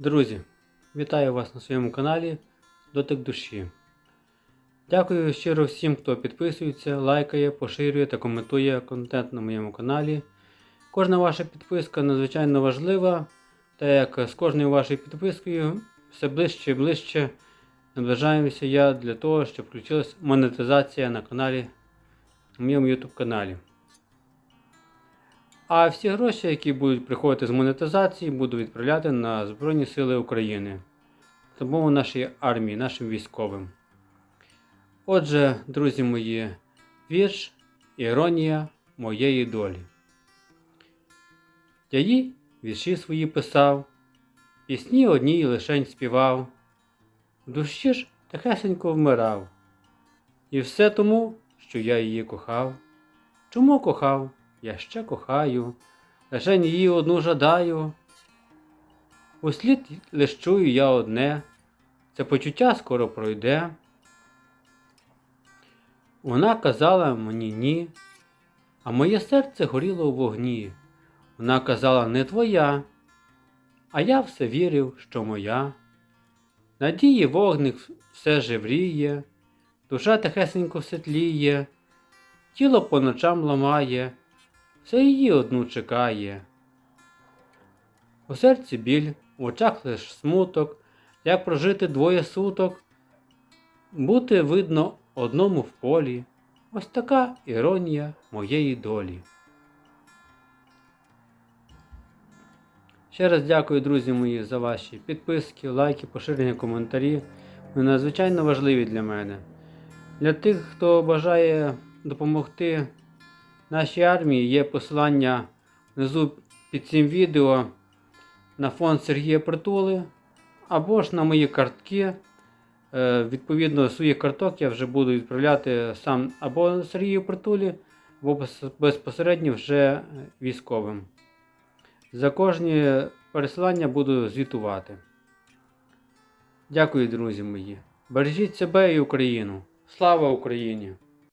Друзі, вітаю вас на своєму каналі Дотик душі. Дякую щиро всім, хто підписується, лайкає, поширює та коментує контент на моєму каналі. Кожна ваша підписка надзвичайно важлива, та як з кожною вашою підпискою все ближче і ближче наближаємося я для того, щоб включилась монетизація на каналі, на моєму YouTube каналі. А всі гроші, які будуть приходити з монетизації, буду відправляти на Збройні Сили України, допомогу нашій армії, нашим військовим. Отже, друзі мої, вірш Іронія моєї долі. Я їй вірші свої писав, пісні одній лишень співав, в душі ж тихесенько вмирав. І все тому, що я її кохав. Чому кохав? Я ще кохаю, лишень її одну жадаю. Услід лиш чую я одне, це почуття скоро пройде. Вона казала мені ні, а моє серце горіло у вогні. Вона казала не твоя, а я все вірив, що моя. Надії вогник все живріє, душа тихесенько світліє, тіло по ночам ламає, все її одну чекає. У серці біль, в очах лиш смуток, як прожити двоє суток, бути видно одному в полі. Ось така іронія моєї долі. Ще раз дякую, друзі мої, за ваші підписки, лайки, поширення, коментарі. Вони надзвичайно важливі для мене. Для тих, хто бажає допомогти нашій армії, є посилання внизу під цим відео на фонд Сергія Притули або ж на мої картки. Е, Відповідно, своїх карток я вже буду відправляти сам або Сергію Притулі, або безпосередньо вже військовим. За кожні пересилання буду звітувати. Дякую, друзі мої. Бережіть себе і Україну. Слава Україні!